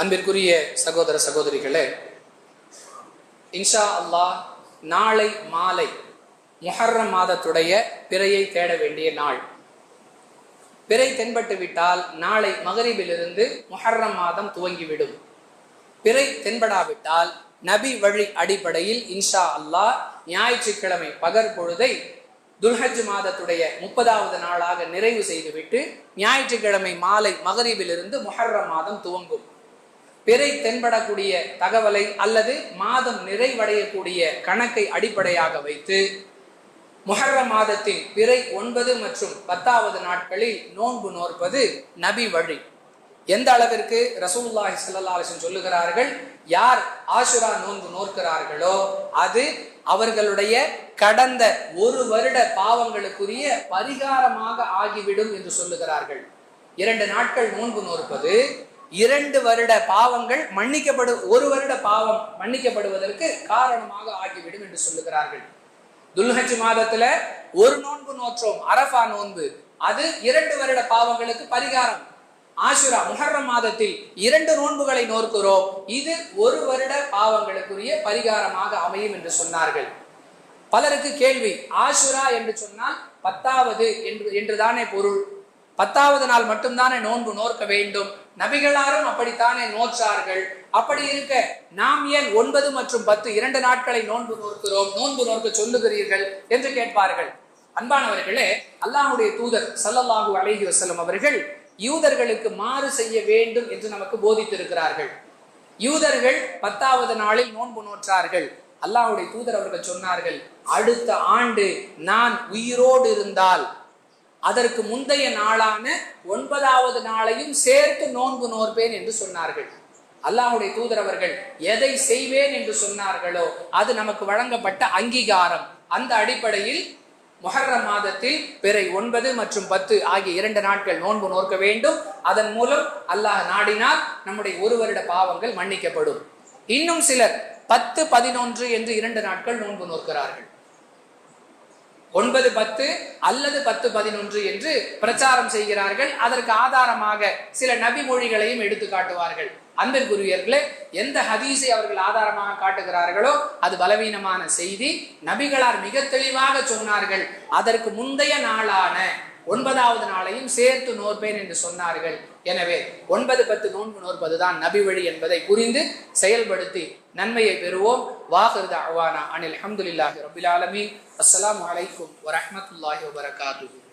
அன்பிற்குரிய சகோதர சகோதரிகளே இன்ஷா அல்லாஹ் நாளை மாலை முஹர்ரம் மாதத்துடைய பிறையை தேட வேண்டிய நாள். பிறை தென்பட்டு விட்டால் நாளை மகரிபிலிருந்து முஹர்ரம் மாதம் துவங்கிவிடும். பிறை தென்படாவிட்டால் நபி வழி அடிப்படையில் இன்ஷா அல்லாஹ் ஞாயிற்றுக்கிழமை பகர் பொழுதை துல்ஹஜ் மாதத்துடைய முப்பதாவது நாளாக நிறைவு செய்துவிட்டு ஞாயிற்றுக்கிழமை மாலை மகரிபிலிருந்து முஹர்ரம் மாதம் துவங்கும். பிறை தென்படக்கூடிய தகவலை அல்லது மாதம் நிறைவடையக்கூடிய கணக்கை அடிப்படையாக வைத்து முஹர்ர மாதத்தின் பிறை ஒன்பது மற்றும் பத்தாவது நாட்களில் நோன்பு நோற்பது நபி வழி. எந்த அளவிற்கு ரசூல்லாஹி சல்லாஹன் சொல்லுகிறார்கள் யார் ஆசுரா நோன்பு நோக்கிறார்களோ அது அவர்களுடைய கடந்த ஒரு வருட பாவங்களுக்குரிய பரிகாரமாக ஆகிவிடும் என்று சொல்லுகிறார்கள். இரண்டு நாட்கள் நோன்பு நோற்பது இரண்டு வருட பாவங்கள் மன்னிக்கப்படு ஒரு வருட பாவம் மன்னிக்கப்படுவதற்கு காரணமாக ஆகிவிடும் என்று சொல்லுகிறார்கள். துல்ஹஜ் மாதத்துல ஒரு நோன்பு நோற்றோம் அரஃபா நோன்பு. அது இரண்டு வருட பாவங்களுக்கு பரிகாரம். ஆஷுரா முஹர்ரம் மாதத்தில் இரண்டு நோன்புகளை நோக்கிறோம் இது ஒரு வருட பாவங்களுக்குரிய பரிகாரமாக அமையும் என்று சொன்னார்கள். பலருக்கு கேள்வி ஆசுரா என்று சொன்னால் பத்தாவது என்று என்றுதானே பொருள்? பத்தாவது நாள் மட்டும்தானே நோன்பு நோக்க வேண்டும்? நபிகளாரும் அப்படித்தானே நோற்றார்கள்? அப்படி இருக்க நாம் ஏன் ஒன்பது மற்றும் பத்து இரண்டு நாட்களை நோன்பு நோக்கிறோம்? நோன்பு நோக்க சொல்லுகிறீர்கள் என்று கேட்பார்கள். அன்பானவர்களே அல்லாஹுடைய தூதர் சல்லல்லாஹு அலஹி வசலம் அவர்கள் யூதர்களுக்கு மாறு செய்ய வேண்டும் என்று நமக்கு போதித்திருக்கிறார்கள். யூதர்கள் பத்தாவது நாளில் நோன்பு நோற்றார்கள். அல்லாஹுடைய தூதர் அவர்கள் சொன்னார்கள் அடுத்த ஆண்டு நான் உயிரோடு இருந்தால் அதற்கு முந்தைய நாளான ஒன்பதாவது நாளையும் சேர்த்து நோன்பு நோற்பேன் என்று சொன்னார்கள். அல்லாஹுடைய தூதர் அவர்கள் எதை செய்வேன் என்று சொன்னார்களோ அது நமக்கு வழங்கப்பட்ட அங்கீகாரம். அந்த அடிப்படையில் மொஹர்ர மாதத்தில் பிறை ஒன்பது மற்றும் பத்து ஆகிய இரண்டு நாட்கள் நோன்பு நோக்க வேண்டும். அதன் மூலம் அல்லாஹ் நாடினால் நம்முடைய ஒரு வருட பாவங்கள் மன்னிக்கப்படும். இன்னும் சிலர் பத்து பதினொன்று என்று இரண்டு நாட்கள் நோன்பு நோக்கிறார்கள் ஒன்பது பத்து அல்லது பத்து பதினொன்று என்று பிரச்சாரம் செய்கிறார்கள். அதற்கு ஆதாரமாக சில நபி மொழிகளையும் எடுத்து காட்டுவார்கள். அன்பிற்குரியர்களே எந்த ஹதீஸை அவர்கள் ஆதாரமாக காட்டுகிறார்களோ அது பலவீனமான செய்தி. நபிகளார் மிக தெளிவாக சொன்னார்கள் அதற்கு முந்தைய நாளான ஒன்பதாவது நாளையும் சேர்த்து நோற்பேன் என்று சொன்னார்கள். எனவே ஒன்பது பத்து நோன்பு நோற்பதுதான் நபி வழி என்பதை புரிந்து செயல்படுத்தி நன்மையை பெறுவோம். வாஹிருத அவானா அனில் அஹமதுல்லாஹி ரபில் ஆலமீன். அஸ்லாம் அலைக்கும் வரமத்துல்லாஹி வபரகாத்துஹு